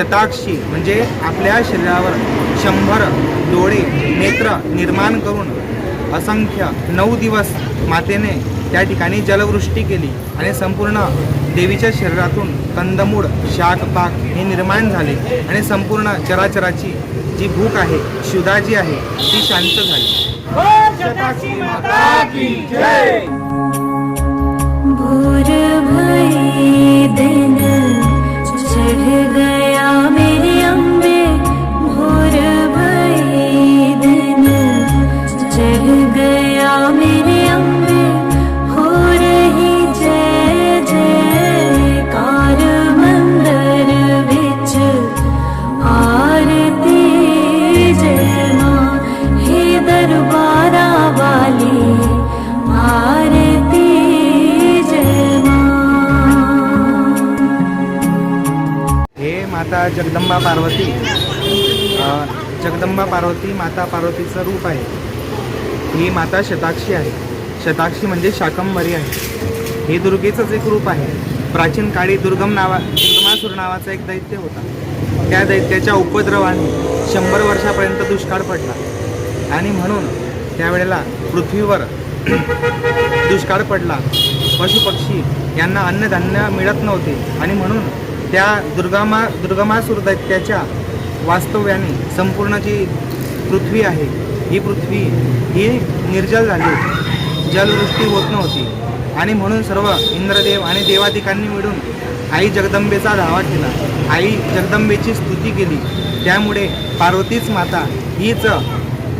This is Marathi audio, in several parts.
शताक्षी म्हणजे आपल्या शरीरावर शंभर डोळे नेत्र निर्माण करून असंख्य नऊ दिवस मातेने त्या ठिकाणी जलवृष्टी केली आणि संपूर्ण देवीच्या शरीरातून कंदमूळ शाक पाक हे निर्माण झाले आणि संपूर्ण चराचराची जी भूक आहे क्षुधा जी आहे ती शांत झाली. माता जगदंबा पार्वती. जगदंबा पार्वती माता पार्वतीचं रूप आहे. ही माता शताक्षी आहे. शताक्षी म्हणजे शाकंभरी आहे. हे दुर्गेचंच एक रूप आहे. प्राचीन काळी दुर्गम नावा दुर्गमासूर नावाचा एक दैत्य होता. त्या दैत्याच्या उपद्रवाने शंभर वर्षापर्यंत दुष्काळ पडला. आणि म्हणून त्यावेळेला पृथ्वीवर दुष्काळ पडला. पशुपक्षी यांना अन्नधान्य मिळत नव्हते. आणि म्हणून त्या दुर्गामा दुर्गमासूर दैत्याच्या वास्तव्याने संपूर्ण जी पृथ्वी आहे ही पृथ्वी ही निर्जल झाली. होती जलवृष्टी होत नव्हती. आणि म्हणून सर्व इंद्रदेव आणि देवाधिकांनी मिळून आई जगदंबेचा धावा केला. आई जगदंबेची स्तुती केली. त्यामुळे पार्वतीच माता हीच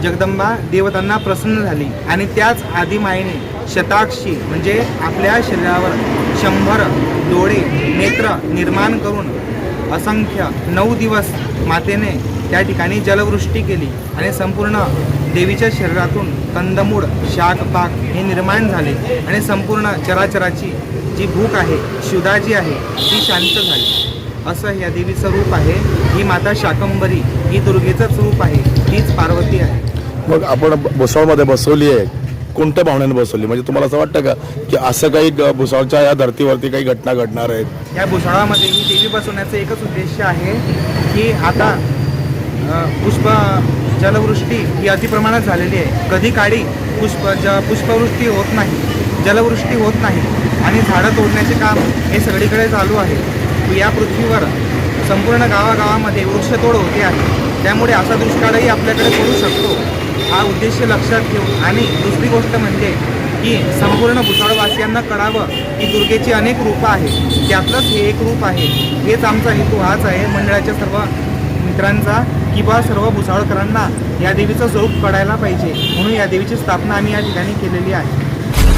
जगदंबा देवतांना प्रसन्न झाली. आणि त्याच आदिमायेने शताक्षी म्हणजे आपल्या शरीरावर शंभर डोळे नेत्र निर्माण करून असंख्य नऊ दिवस मातेने त्या ठिकाणी जलवृष्टी केली आणि संपूर्ण देवीच्या शरीरातून कंदमूळ शाकपाक हे निर्माण झाले आणि संपूर्ण चराचराची जी भूक आहे क्षुधा जी आहे ती शांत झाली. असं या देवीचं रूप आहे. ही माता शाकंबरी ही दुर्गेचंच रूप आहे. हीच पार्वती आहे. मग आपण भुसावळमध्ये बसवली आहे. कोणत्या भावनेने बसवली? म्हणजे तुम्हाला असं वाटतं का की असं काही ग- भुसावळच्या या धर्तीवरती काही घटना घडणार आहेत? या भुसावळामध्ये ही देवी बसवण्याचं एकच उद्देश आहे की आता पुष्प जलवृष्टी ही अतिप्रमाणात झालेली आहे. कधी काळी पुष्प ज पुष्पवृष्टी होत नाही जलवृष्टी होत नाही आणि झाडं तोडण्याचे काम हे सगळीकडे चालू आहे. या पृथ्वीवर संपूर्ण गावागावामध्ये वृक्षतोड होते आहे. त्यामुळे असा दुष्काळही आपल्याकडे पडू शकतो. हा उद्देश लक्षात घेऊन आणि दुसरी गोष्ट म्हणजे की संपूर्ण भुसाळवासियांना कळावं की दुर्गेची अनेक रूपं आहेत. त्यातलंच हे एक रूप आहे. हेच आमचा हेतू हाच आहे. मंडळाच्या सर्व मित्रांचा की बा सर्व भुसावळकरांना या देवीचं स्वरूप कळायला पाहिजे. म्हणून या देवीची स्थापना आम्ही या ठिकाणी केलेली आहे.